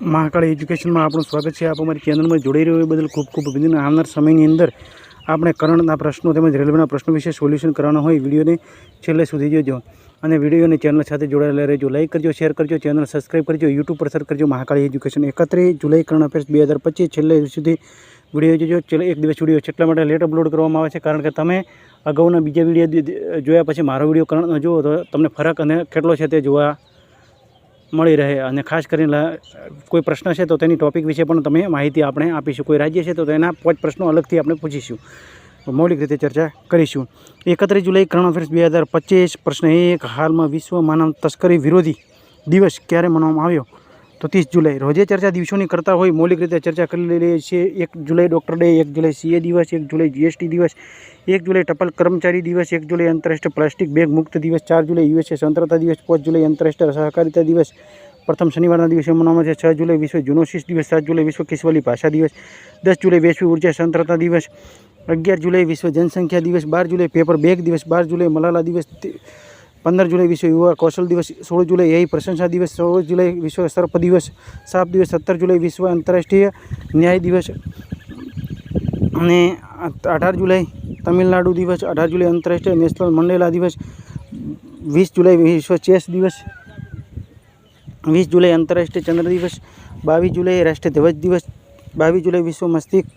મહાકાળી એજ્યુકેશનમાં આપણું સ્વાગત છે. આપ અમારી ચેનલમાં જોડાઈ રહ્યો એ બદલ ખૂબ ખૂબ અભિનંદન. આવનાર સમયની અંદર આપણે કરંટના પ્રશ્નો તેમજ રેલવેના પ્રશ્નો વિશે સોલ્યુશન કરવાના હોય વિડીયોને છેલ્લે સુધી જોજો. અને વિડીયોને ચેનલ સાથે જોડાયેલા રહેજો. લાઇક કરજો, શેર કરજો, ચેનલ સબસ્ક્રાઈબ કરજો, યુટ્યુબ પર સર્ચ કરજો મહાકાળી એજ્યુકેશન. એકત્રીસ જુલાઈ કરંટ અફેર્સ બે હજાર પચીસ. છેલ્લે સુધી વીડિયો જોજો. છેલ્લે એક દિવસ વીડિયો છે એટલા માટે લેટ અપલોડ કરવામાં આવે છે. કારણ કે તમે અગાઉના બીજા વીડિયો જોયા પછી મારો વીડિયો કરંટનો જુઓ તો તમને ફરક અને કેટલો છે તે જોવા મળી રહે અને ખાસ કરીને કોઈ પ્રશ્ન છે તો તેની ટોપિક વિશે પણ તમે માહિતી આપણે આપીશું. કોઈ રાજ્ય છે તો તેના પાંચ પ્રશ્નો અલગથી આપણે પૂછીશું. મૌલિક રીતે ચર્ચા કરીશું. એકત્રીસ જુલાઈ કરંટ અફેર્સ બે હજાર પચીસ, પ્રશ્ન એક, હાલમાં વિશ્વ માનવ તસ્કરી વિરોધી દિવસ ક્યારે મનાવવામાં આવ્યો? તો ત્રીસ જુલાઈ, રોજે ચર્ચા દિવસોની કરતા હોય, મૌલિક રીતે ચર્ચા કરી લઈએ છીએ. એક જુલાઈ ડૉક્ટર ડે, એક જુલાઈ સીએ દિવસ, એક જુલાઈ જીએસટી દિવસ, એક જુલાઈ ટપાલ કર્મચારી દિવસ, એક જુલાઈ આંતરરાષ્ટ્રીય પ્લાસ્ટિક બેગ મુક્ત દિવસ, ચાર જુલાઈ યુએસએ સ્વતંત્રતા દિવસ, પાંચ જુલાઈ આંતરરાષ્ટ્રીય સહકારિતા દિવસ, પ્રથમ શનિવારના દિવસે મનાવવામાં છે. છ જુલાઈ વિશ્વ જુનોસિસ દિવસ, સાત જુલાઈ વિશ્વ કિસ્વલી ભાષા દિવસ, દસ જુલાઈ વૈશ્વિક ઊર્જા સ્વતંત્રતા દિવસ, અગિયાર જુલાઈ વિશ્વ જનસંખ્યા દિવસ, બાર જુલાઈ પેપર બેગ દિવસ, બાર જુલાઈ મલાલા દિવસ પંદર જુલાઈ વિશ્વ યુવા કૌશલ દિવસ, સોળ જુલાઈ એ પ્રશંસા દિવસ, સોળ જુલાઈ વિશ્વ સર્પ દિવસ, સાપ દિવસ, સત્તર જુલાઈ વિશ્વ આંતરરાષ્ટ્રીય ન્યાય દિવસ અને અઢાર જુલાઈ તમિલનાડુ દિવસ, અઢાર જુલાઈ આંતરરાષ્ટ્રીય નેશનલ મંડેલા દિવસ, વીસ જુલાઈ વિશ્વ ચેસ દિવસ, વીસ જુલાઈ આંતરરાષ્ટ્રીય ચંદ્ર દિવસ, બાવીસ જુલાઈ રાષ્ટ્રીય ધ્વજ દિવસ, બાવીસ જુલાઈ વિશ્વ મસ્તિષ્ક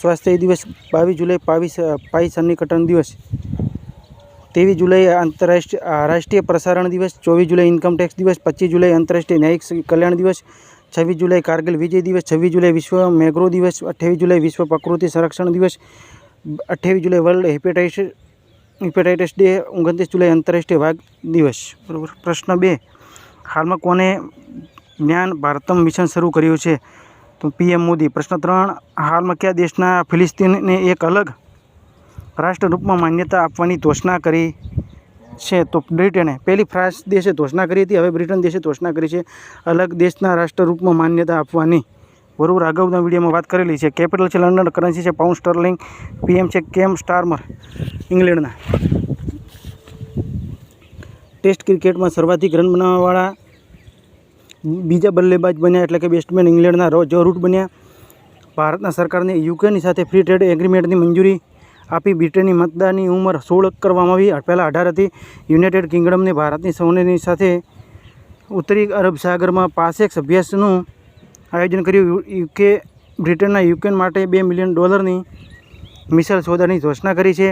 સ્વાસ્થ્ય દિવસ, બાવીસ જુલાઈ પાવીસ પાઈ સન્નિકટન દિવસ. ત્રેવીસ જુલાઈ આંતરરાષ્ટ્રીય રાષ્ટ્રીય પ્રસારણ દિવસ ચોવીસ જુલાઈ ઇન્કમ ટેક્સ દિવસ પચીસ જુલાઈ આંતરરાષ્ટ્રીય ન્યાયિક કલ્યાણ દિવસ છવ્વીસ જુલાઈ કારગિલ વિજય દિવસ છવ્વીસ જુલાઈ વિશ્વ મેગ્રો દિવસ અઠ્યાવીસ જુલાઈ વિશ્વ પ્રકૃતિ સંરક્ષણ દિવસ અઠ્યાવીસ જુલાઈ વર્લ્ડ હેપેટાઇટિસ હેપેટાઇટિસ ડે ઓગણત્રીસ જુલાઈ આંતરરાષ્ટ્રીય વાઘ દિવસ બરાબર પ્રશ્ન બે, હાલમાં કોને જ્ઞાન ભારતમ મિશન શરૂ કર્યું છે? તો પીએમ મોદી, પ્રશ્ન ત્રણ, હાલમાં કયા દેશના ફિલિસ્તીનને એક અલગ રાષ્ટ્ર રૂપમાં માન્યતા આપવાની ઘોષણા કરી છે, તો બ્રિટને પહેલી ફ્રાન્સ દેશે ઘોષણા કરી હતી, હવે બ્રિટન દેશે ઘોષણા કરી છે. અલગ દેશના રાષ્ટ્ર રૂપમાં માન્યતા આપવાની. બરોબર અગાઉના વિડીયોમાં વાત કરેલી છે. કેપિટલ છે લંડન, કરન્સી છે પાઉન્ડ સ્ટર્લિંગ, પીએમ છે કેમ સ્ટારમર, ઇંગ્લેન્ડના. ટેસ્ટ ક્રિકેટમાં સર્વાધિક રન બનાવવાવાળા બીજા બલ્લેબાજ બન્યા એટલે કે બેટ્સમેન ઇંગ્લેન્ડના જો રૂટ બન્યા. ભારતના સરકારને યુકેની સાથે ફ્રી ટ્રેડ એગ્રીમેન્ટની મંજૂરી આપી બ્રિટનની મતદાનની ઉંમર સોળ કરવામાં આવી પહેલાં અઢાર હતી યુનાઇટેડ કિંગડમને ભારતની સૌની સાથે ઉત્તરી અરબ સાગરમાં પાસેક્સ અભ્યાસનું આયોજન કર્યું યુકે બ્રિટનના યુક્રેન માટે બે મિલિયન ડોલરની મિસાઇલ સોદાની ઘોષણા કરી છે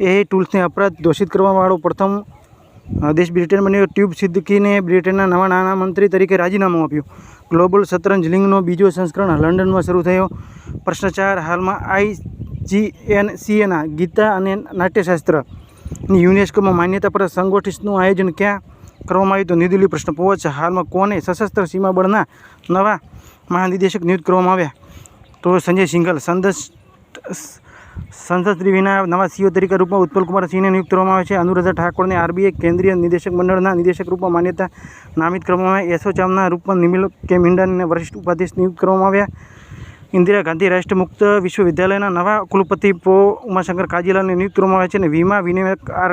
એ ટૂલ્સને અપરાધ દોષિત કરવાવાળો પ્રથમ દેશ બ્રિટન બન્યો ટ્યુબ સિદ્દકીને બ્રિટનના નવા નાણામંત્રી તરીકે રાજીનામું આપ્યું ગ્લોબલ શતરંજ લીગનો બીજો સંસ્કરણ લંડનમાં શરૂ થયો. પ્રશ્ન ચાર હાલમાં આઈ જી એન સીએના ગીતા અને નાટ્યશાસ્ત્રની યુનેસ્કોમાં માન્યતા પર સંગોઠિતનું આયોજન ક્યાં કરવામાં આવ્યું તો ન્યૂ દિલ્હી પ્રશ્ન પાંચ. હાલમાં કોને સશસ્ત્ર સીમા બળના નવા મહાનિદેશક નિયુક્ત કરવામાં આવ્યા? તો સંજય સિંઘલ સંદસ સંસદ વિના નવા સીઓ તરીકે રૂપમાં ઉત્પલ કુમાર સિંહને નિયુક્ત કરવામાં આવે છે. અનુરાધા ઠાકોરને આરબીઆઈ કેન્દ્રીય નિદેશક મંડળના નિદેશક રૂપમાં માન્યતા નામિત કરવામાં આવે. એસોચામના રૂપમાં નિમિલ કે મિંડાને વરિષ્ઠ ઉપાધ્યક્ષ નિયુક્ત કરવામાં આવ્યા. ઇન્દિરા ગાંધી રાષ્ટ્રીય મુક્ત વિશ્વવિદ્યાલયના નવા કુલપતિ પ્રો ઉમાશંકર કાજીલાલને નિયુક્ત કરવામાં આવ્યા છે અને વીમા વિનિમયક આર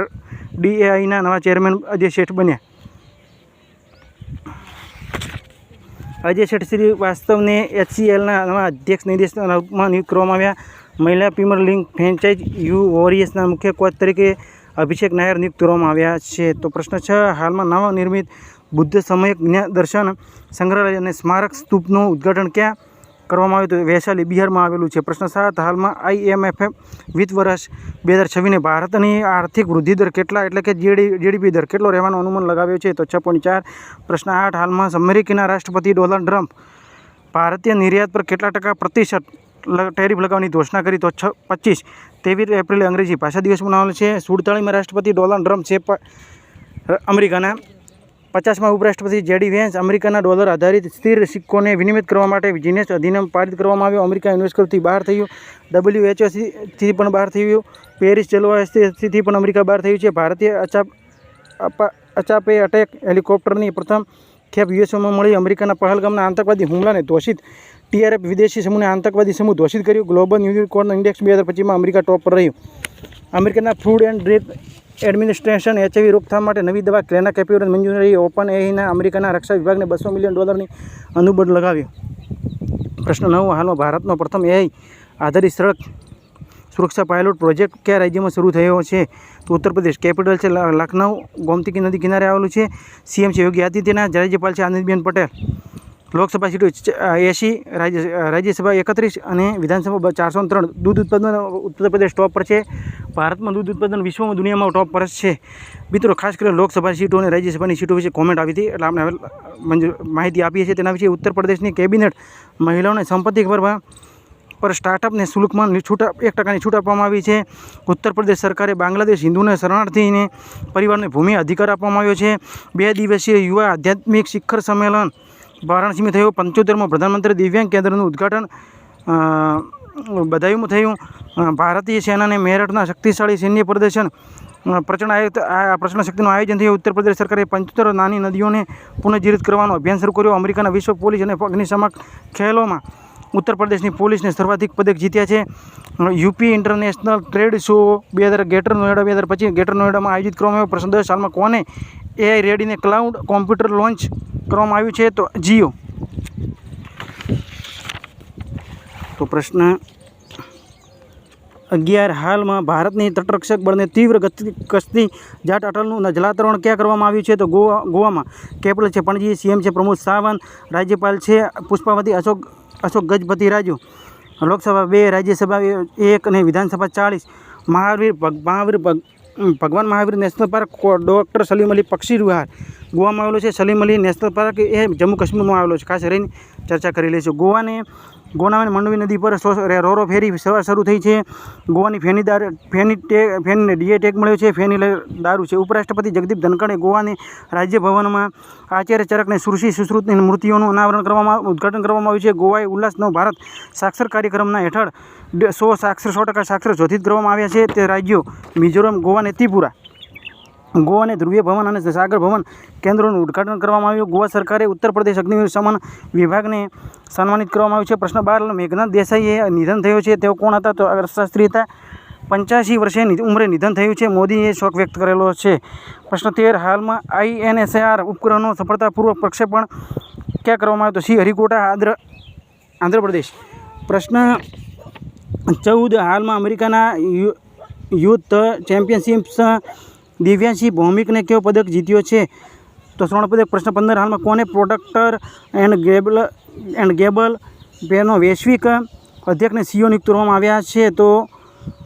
ડીએઆઈના નવા ચેરમેન અજય શેઠ બન્યા. અજય શેઠ શ્રીવાસ્તવને એચસીએલના નવા અધ્યક્ષ નિર્દેશકના રૂપમાં નિયુક્ત કરવામાં આવ્યા. મહિલા પ્રીમિયર લીગ ફ્રેન્ચાઇઝ યુ વોરિયર્સના મુખ્ય કોચ તરીકે અભિષેક નાયર નિયુક્ત કરવામાં આવ્યા છે. તો પ્રશ્ન છ, હાલમાં નવા નિર્મિત બુદ્ધ સમયક જ્ઞા દર્શન સંગ્રહાલય અને સ્મારક સ્તૂપનું ઉદ્ઘાટન ક્યાં કરવામાં આવ્યું? તો વૈશાલી બિહારમાં આવેલું છે. પ્રશ્ન સાત, હાલમાં આઈએમએફ વિત્ત વર્ષ બે હજાર છવ્વીસને ભારતની આર્થિક વૃદ્ધિ દર કેટલા? એટલે કે જેડી, જીડીપી દર કેટલો રહેવાનો અનુમાન લગાવ્યો છે? તો છ ચાર. પ્રશ્ન આઠ, હાલમાં અમેરિકાના રાષ્ટ્રપતિ ડોનાલ્ડ ટ્રમ્પ ભારતીય નિર્યાત પર કેટલા ટકા પ્રતિશત ટેરિફ લગાવવાની ઘોષણા કરી તો છ, પચીસ. ત્રેવીસ એપ્રિલે અંગ્રેજી ભાષા દિવસ મનાવેલો છે. સુડતાળીમાં રાષ્ટ્રપતિ ડોનાલ્ડ ટ્રમ્પ છે અમેરિકાના. પચાસમાં ઉપરાષ્ટ્રપતિ જેડી વેન્સ અમેરિકાના ડોલર આધારિત સ્થિર સિક્કોને વિનિમિત કરવા માટે જીનેસ અધિનિયમ પારિત કરવામાં આવ્યો. અમેરિકા યુનેસ્કોથી બહાર થયું. ડબલ્યુએચઓથી પણ બહાર થયું. પેરિસ જલવાયુથી પણ અમેરિકા બહાર થયું છે. ભારતીય અચાપ અચાપે અટેક હેલિકોપ્ટરની પ્રથમ ખેપ યુએસઓમાં મળી. અમેરિકાના પહલગામના આતંકવાદી હુમલાને દોષિત ટીઆરએફ વિદેશી સમૂહને આતંકવાદી સમૂહ ઘોષિત કર્યું. ગ્લોબલ યુનિકોર્ન ઇન્ડેક્સ બે હજાર પચીસમાં અમેરિકા ટોપ પર રહ્યું. અમેરિકાના food and drip administration HIV રોકથામ માટે નવી દવા ક્લેના કેપ્યુરન મંજૂરી ઓપન એના અમેરિકાના રક્ષા વિભાગને બસો મિલિયન ડોલરની અનુબંધ લગાવ્યો પ્રશ્ન નવ, હાલમાં ભારતનો પ્રથમ એઆઈ આધારિત સડક સુરક્ષા પાયલોટ પ્રોજેક્ટ કયા રાજ્યમાં શરૂ થયો છે? તો ઉત્તર પ્રદેશ કેપિટલ છે લખનઉ. ગોમતી નદી કિનારે આવેલું છે. સીએમ છે યોગી આદિત્યનાથ. રાજ્યપાલ છે આનંદબેન પટેલ. લોકસભા સીટો એંશી, રાજ્ય રાજ્યસભા એકત્રીસ અને વિધાનસભા ચારસો ત્રણ. દૂધ ઉત્પાદન, ઉત્તર પ્રદેશ ટોપ પર છે. ભારતમાં દૂધ ઉત્પાદન વિશ્વમાં દુનિયામાં ટોપ પર છે. મિત્રો, ખાસ કરીને લોકસભા સીટો અને રાજ્યસભાની સીટો વિશે કોમેન્ટ આવી હતી, એટલે આપણે હવે માહિતી આપીએ છીએ. તેના વિશે ઉત્તર પ્રદેશની કેબિનેટ મહિલાઓને સંપત્તિ કરવા પર સ્ટાર્ટઅપને શુલ્કમાં છૂટ, એક ટકાની છૂટ આપવામાં આવી છે. ઉત્તર પ્રદેશ સરકારે બાંગ્લાદેશ હિન્દુને શરણાર્થીને પરિવારને ભૂમિ અધિકાર આપવામાં આવ્યો છે. બે દિવસીય યુવા આધ્યાત્મિક શિખર સંમેલન વારાણસીમાં થયું, પંચોતેરમાં પ્રધાનમંત્રી દિવ્યાંગ કેન્દ્રનું ઉદ્ઘાટન બધાયુંમાં થયું. ભારતીય સેનાને મેરઠના શક્તિશાળી સૈન્ય પ્રદર્શન પ્રચંડ પ્રચંડ શક્તિનું આયોજન થયું. ઉત્તર પ્રદેશ સરકારે પંચોતેર નાની નદીઓને પુનઃજીવિત કરવાનો અભિયાન શરૂ કર્યો. અમેરિકાના વિશ્વ પોલીસ અને અગ્નિશામક ખેલોમાં ઉત્તર પ્રદેશની પોલીસને સર્વાધિક પદક જીત્યા છે. યુપી ઇન્ટરનેશનલ ટ્રેડ શો બે હજાર ગેટર નોએડા બે હજાર પચીસ, ગેટર નોએડામાં આયોજિત કરવામાં આવ્યો. પ્રશ્ન દસ સાલમાં કોને એઆઈ રેડીને ક્લાઉડ કોમ્પ્યુટર લોન્ચ કરવામાં આવ્યું છે તો જીઓ તો પ્રશ્ન અગિયાર, હાલમાં ભારતની તટરક્ષક બળને તીવ્ર ગતિ કસ્તી જાટ અટલનું જલાતરણ ક્યાં કરવામાં આવ્યું છે? તો ગોવા ગોવામાં કેપિટલ છે પણજી, સીએમ છે પ્રમોદ સાવંત, રાજ્યપાલ છે પુષ્પાવતી અશોક અશોક ગજપતિ રાજુ. લોકસભા બે, રાજ્યસભા એક અને વિધાનસભા ચાળીસ Mahavir ભગ- Mahavir ભગ- Bhagwan Mahavir national park doctor Salim Ali પક્ષી વિહાર ગોવામાં આવેલો છે સલીમ અલી નેશનલ પાર્ક, એ જમ્મુ કાશ્મીરમાં આવેલો છે. ખાસ કરીને ચર્ચા કરી લઈશું ગોવાને ગોનાવાની મંડવી નદી પર રોરો ફેરી સેવા શરૂ થઈ છે. ગોવાની ફેની દાર ફેની ટે ફેનને ડીએ ટેગ મળ્યો છે. ફેની દારૂ છે. ઉપરાષ્ટ્રપતિ જગદીપ ધનખડે ગોવાની રાજ્યભવનમાં આચાર્ય ચરકને સુશ્રી સુશ્રુતની મૂર્તિઓનું અનાવરણ કરવામાં ઉદ્ઘાટન કરવામાં આવ્યું છે. ગોવાએ ઉલ્લાસ નવ ભારત સાક્ષર કાર્યક્રમના હેઠળ સો સાક્ષર સો ટકા સાક્ષર શોધિત કરવામાં આવ્યા છે. તે રાજ્યો મિઝોરમ, ગોવા અને ત્રિપુરા ગોવા અને ધ્રુવીય ભવન અને સાગર ભવન કેન્દ્રોનું ઉદ્ઘાટન કરવામાં આવ્યું. ગોવા સરકારે ઉત્તર પ્રદેશ અગ્નિવીર સમાન વિભાગને સન્માનિત કરવામાં આવ્યું છે. પ્રશ્ન બાર, મેઘનાથ દેસાઈએ નિધન થયું છે. તેઓ કોણ હતા? તો અર્થશાસ્ત્રી હતા. પંચ્યાસી વર્ષે ઉંમરે નિધન થયું છે. મોદીએ શોક વ્યક્ત કરેલો છે. પ્રશ્ન તેર, હાલમાં આઈએનએસઆર ઉપગ્રહનો સફળતાપૂર્વક પ્રક્ષેપણ ક્યાં કરવામાં આવ્યું? તો શ્રી હરિકોટા, આંધ્ર, આંધ્રપ્રદેશ. પ્રશ્ન ચૌદ, હાલમાં અમેરિકાના યુ યુથ ચેમ્પિયનશિપ્સ દિવ્યાંશી ભૌમિકને કયો પદક જીત્યો છે? તો સ્વર્ણ પદક પ્રશ્ન પંદર હાલમાં કોને પ્રોડક્ટર એન્ડ ગેબલ એન્ડ ગેબલ બેનો વૈશ્વિક અધ્યક્ષને સીઓ નિયુક્ત કરવામાં આવ્યા છે? તો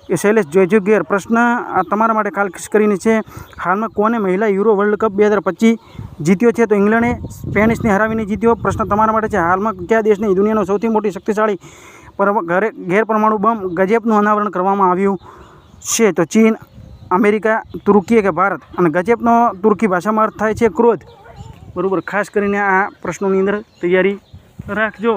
એ શૈલેષ જયજુગેર પ્રશ્ન આ તમારા માટે ખાસ કરીને છે, હાલમાં કોને મહિલા યુરો વર્લ્ડ કપ બે હજાર પચીસ જીત્યો છે? તો ઇંગ્લેન્ડે સ્પેનિશને હરાવીને જીત્યો. પ્રશ્ન તમારા માટે છે, હાલમાં કયા દેશની દુનિયાનો સૌથી મોટી શક્તિશાળી પર ઘરે ગેર પરમાણુ બમ ગજેબનું અનાવરણ કરવામાં આવ્યું છે? તો ચીન અમેરિકા, તુર્કી કે ભારત અને ગજેબનો તુર્કી ભાષામાં અર્થ થાય છે ક્રોધ. બરાબર? ખાસ કરીને આ પ્રશ્નોની અંદર તૈયારી રાખજો.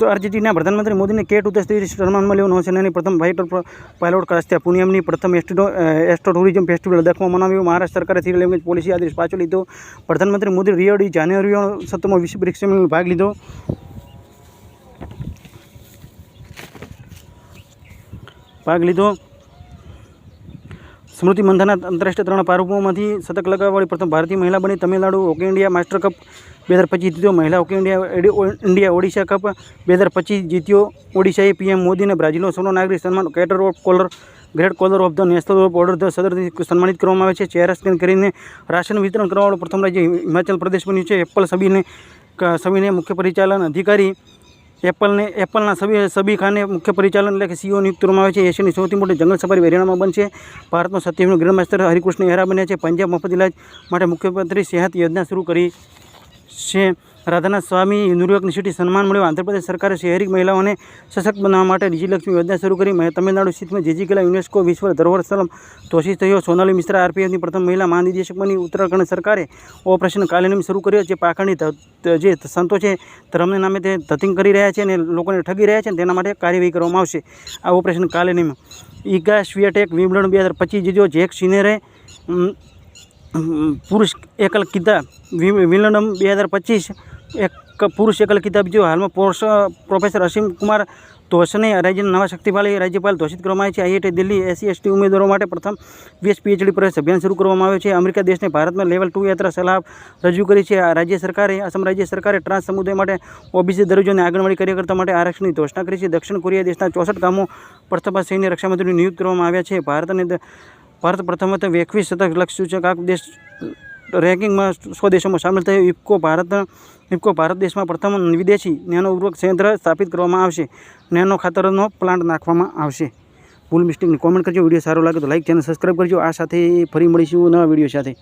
તો અર્જેન્ટિના પ્રધાનમંત્રી મોદીને કેટ ઉતસ્તી સન્માનમાં છે નૌસેનાની પ્રથમ વ્હાઇટ પાયલોટ કરાશે પુણ્યમની પ્રથમ એસ્ટો એસ્ટ્રો ટુરિઝમ ફેસ્ટિવલ લદ્દાખમાં મનાવ્યું. મહારાષ્ટ્ર સરકારે થ્રી લેંગ્વેજ પોલિસી આદેશ પાછો લીધો. પ્રધાનમંત્રી મોદી રિયો ડી જાન્યુઆરીઓ સત્તરમાં વિશ્વ પરીક્ષામાં ભાગ લીધો. ભાગ લીધો. સ્મૃતિ મંથાના આંતરરાષ્ટ્રીય ત્રણ પારૂપોમાંથી શતક લગાવવાળી પ્રથમ ભારતીય મહિલા બની Tamil Nadu hockey India, master cup બે હજાર પચીસ જીત્યો મહિલા hockey India India Odisha cup, બે હજાર પચીસ જીત્યો ઓડિશાએ પીએમ મોદીને બ્રાઝિલનો સોનો નાગરિક સન્માન, cater of collar, great collar of the national of order સદરથી સન્માનિત કરવામાં આવે છે. ચહેરા સ્કેન કરીને રાશન વિતરણ કરવાવાળું પ્રથમ રાજ્ય હિમાચલ પ્રદેશ બન્યું છે. એપલ સબીને સબીને મુખ્ય પરિચાલન અધિકારી એપલને, એપલના સબી સબી ખાને મુખ્ય પરિચાલન એટલે કે સીઓ નિયુક્ત કરવામાં આવે છે. એશિયાની સૌથી મોટી જંગલ સફારી હરિયાણામાં બનશે ભારતમાં સત્યાવીસનું ગ્રાન્ડમાસ્ટર હરિકૃષ્ણ હેરા બન્યા છે. પંજાબ મફત ઇલાજ માટે મુખ્યમંત્રી સેહત યોજના શરૂ કરી છે. રાધાના સ્વામી ન્યુયોર્ક યુનિવર્સિટી સન્માન મળ્યું. આંધ્રપ્રદેશ સરકારે શહેરી મહિલાઓને સશક્ત બનાવવા માટે ડીજીલક્ષ્મી યોજના શરૂ કરી. તમિલનાડુ સ્થિતમાં જેજીકેલા યુનેસ્કો વિશ્વ ધરોહર સ્થળ ઘોષિત થયો. સોનાલી મિશ્રા આરપીએફની પ્રથમ મહિલા મહાનિદેશક બની. ઉત્તરાખંડ સરકારે ઓપરેશન કાલિનમ શરૂ કર્યો જે પાખંડી જે સંતો છે, ધર્મને નામે તે ધતિંગ કરી રહ્યા છે અને લોકોને ઠગી રહ્યા છે તેના માટે કાર્યવાહી કરવામાં આવશે. આ ઓપરેશન કાલિનમ ઈગા સ્વિયાટેક વિમ્બલડન બે હજાર પચીસ જેજો જેક સિનેરે પુરુષ એકલ કિતાબ વિલનમ બે હજાર પચીસ, એક પુરુષ એકલ કિતાબ જો હાલમાં પ્રોફેસર અસીમ કુમાર તોષને રાજ્યના નવા શક્તિશાળી રાજ્યપાલ ઘોષિત કરવામાં આવે છે. આઈઆઈટી દિલ્હી એસસી એસટી ઉમેદવારો માટે પ્રથમ વીએસ પીએચડી પ્રવેશ અભિયાન શરૂ કરવામાં આવ્યો છે. અમેરિકા દેશને ભારતમાં લેવલ ટુ યાત્રા સલાહ રજૂ કરી છે. રાજ્ય સરકારે, આસામ રાજ્ય સરકારે ટ્રાન્સ સમુદાય માટે ઓબીસી દરજ્જોને આંગણવાડી કાર્યકર્તા માટે આરક્ષણની ઘોષણા કરી છે. દક્ષિણ કોરિયા દેશના ચોસઠ ગામો પ્રથમ સૈન્ય રક્ષામંત્રીને નિયુક્ત કરવામાં આવ્યા છે. ભારત અને ભારત પ્રથમ વખતે એકવીસ શતક લક્ષ્યું છે આ દેશ રેન્કિંગમાં સો દેશોમાં સામેલ થયો. ઇફકો ભારત ઇફકો ભારત દેશમાં પ્રથમ વિદેશી નેનો ઉર્વરક સંયંત્ર સ્થાપિત કરવામાં આવશે. નેનો ખાતરનો પ્લાન્ટ નાખવામાં આવશે. ભૂલ મિસ્ટેકની કોમેન્ટ કરજો. વીડિયો સારો લાગે તો લાઇક ચેનલ સબસ્ક્રાઈબ કરજો. આ સાથે ફરી મળીશું નવા વીડિયો સાથે.